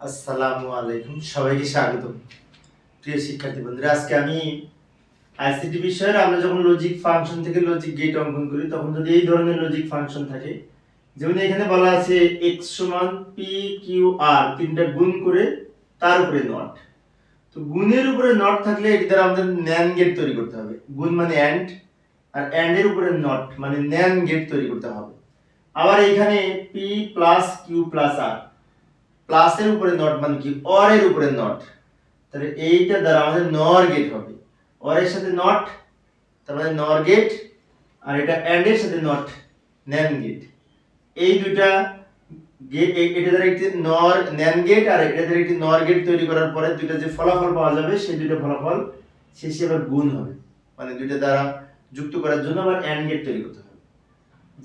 আসসালামু আলাইকুম, সবাইকে স্বাগত প্রিয় শিক্ষার্থী বন্ধুরা, আজকে আমি আইসিটি বিষয়ের, আমরা যখন লজিক ফাংশন থেকে লজিক গেট অঙ্কন করি, তখন যদি এই ধরনের লজিক ফাংশন থাকে, যেমন এখানে বলা আছে এক্স সমান পি কিউ আর তিনটা গুণ করে তার উপরে নট তো গুণের উপরে নট থাকলে এটি দ্বারা আমাদের ন্যান গেট তৈরি করতে হবে। গুণ মানে অ্যান্ড আর অ্যান্ড এর উপরে নট মানে ন্যান গেট তৈরি করতে হবে। আবার এখানে P plus Q plus R প্লাসের উপরে নট মানে কি? অর এর উপরে নট তাহলে এইটা দ্বারা আমাদের নর গেট হবে। অর এর সাথে নট তার মানে নর গেট আর এটা অ্যান্ড এর সাথে নট ন্যান গেট এই দুইটা গেট এটা দ্বারা একটি নর ন্যান গেট আর এটা দ্বারা একটি নর গেট তৈরি করার পরে দুইটা যে ফলাফল পাওয়া যাবে, সেই দুইটা ফলাফল শেষে আবার গুণ হবে। মানে দুইটা দ্বারা যুক্ত করার জন্য আবার অ্যান্ড গেট তৈরি করতে হবে।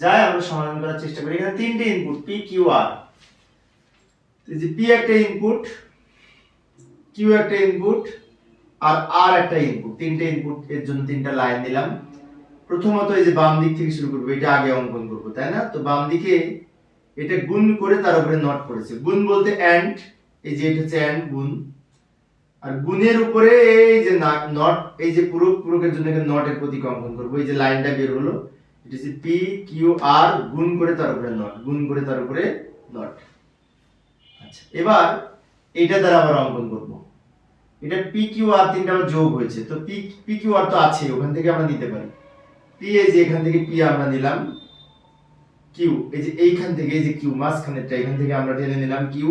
যাই, আমরা সমাধান করার চেষ্টা করি। এখানে তিনটে ইনপুট পি কিউ আর যে পি একটা ইনপুট কিউ একটা ইনপুট আর আর একটা ইনপুট তিনটে ইনপুট এর জন্য তিনটা লাইন দিলাম। প্রথমত এই যে বাম দিক থেকে শুরু করব, এটা আগে অঙ্কন করব, তাই না? তো বাম দিকে এটা গুণ করে তার উপরে নট করেছে। গুণ বলতে অ্যান্ড এই যে এটা হচ্ছে অ্যান্ড গুণ। আর গুণের উপরে এই যে নট এই যে পুরো, পুরোকের জন্য এখানে নটের প্রতীক অঙ্কন করব। এই যে লাইনটা বের হলো, এটা হচ্ছে পি কিউ আর গুণ করে তার উপরে নট গুণ করে তার উপরে নট এবার এটা দ্বারা আবার অঙ্কন করব। এটা পি কিউ আর তিনটা আবার যোগ হয়েছে, তো পি পি কিউ আর তো আছে, ওখান থেকে আমরা নিতে পারি। পি এই যে এখান থেকে পি আমরা নিলাম কিউ এই যে এইখান থেকে, এই যে কিউ মাঝখানেরটা এখান থেকে আমরা টেনে নিলাম কিউ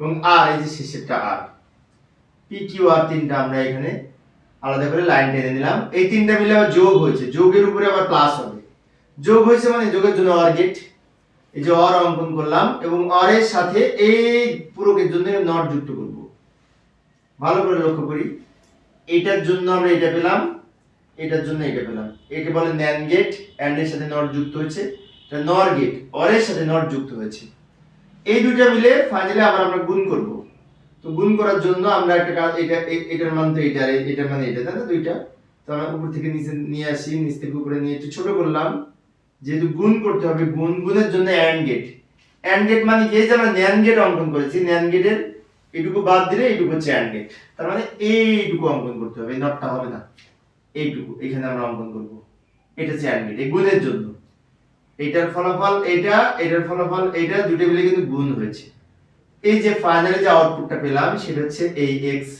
এবং আর এই যে শেষেরটা আর পি কিউ আর তিনটা আমরা এখানে আলাদা করে লাইন টেনে নিলাম। এই তিনটা মিলে আবার যোগ হয়েছে, যোগের উপরে আবার প্লাস হবে। যোগ হয়েছে মানে যোগের জন্য অর গেট এই যে অর অঙ্কন করলাম এবং অর এর সাথে এই পুরোকের জন্য নট যুক্ত করব। ভালো করে লক্ষ্য করি। এটার জন্য আমরা এটা পেলাম, এটার জন্য এটা পেলাম। একে বলে ন্যান গেট অ্যান্ড এর সাথে নট যুক্ত হয়েছে। এটা নর গেট অর এর সাথে নট যুক্ত হয়েছে। এই দুইটা মিলে ফাইনালি আবার আমরা গুণ করব। তো গুণ করার জন্য আমরা একটা কাজ, এটা, এটার মান তো এটা এটার মানে এটা, তাই না দুইটা? তো আমরা উপর থেকে নিচে নিয়ে আসি, নিচ থেকে উপরে নিয়ে একটু ছোট করলাম। যেহেতু গুণ করতে হবে, গুণ, গুণের জন্য অ্যান্ড গেট অ্যান্ড গেট মানে কি? যে আমরা ন্যান গেট অঙ্কন করেছি ন্যান গেটের এইটুকু বাদ দিলে এইটুকু হচ্ছে অ্যান্ড গেট তার মানে এইটুকু অঙ্কন করতে হবে নটটা হবে না। এইটুকু, এখানে আমরা অঙ্কন করব। এটা হচ্ছে অ্যান্ড গেট এই গুণের জন্য। এইটার ফলাফল এটা এটার ফলাফল এটা দুটো মিলে কিন্তু গুণ হয়েছে। এই যে ফাইনালি যে আউটপুটটা পেলাম, সেটা হচ্ছে এই এক্স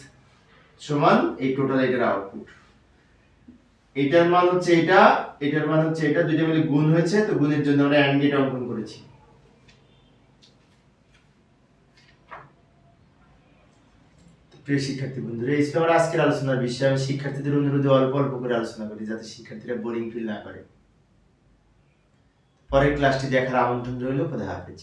সমান এই টোটাল এটার আউটপুট এটার মান হচ্ছে এটা, এটার মান হচ্ছে এটা দুটো মিলে গুণ হয়েছে, তো গুণের জন্য আমরা অ্যান্ড গেট অঙ্কন করেছি। প্রিয় শিক্ষার্থী বন্ধুরা, এই ছিল আমার আজকের আলোচনার বিষয়। আমি শিক্ষার্থীদের অনুরোধে অল্প অল্প করে আলোচনা করি যাতে শিক্ষার্থীরা বোরিং ফিল না করে। পরের ক্লাসটি দেখার আমন্ত্রণ রইল। খোদা হাফেজ।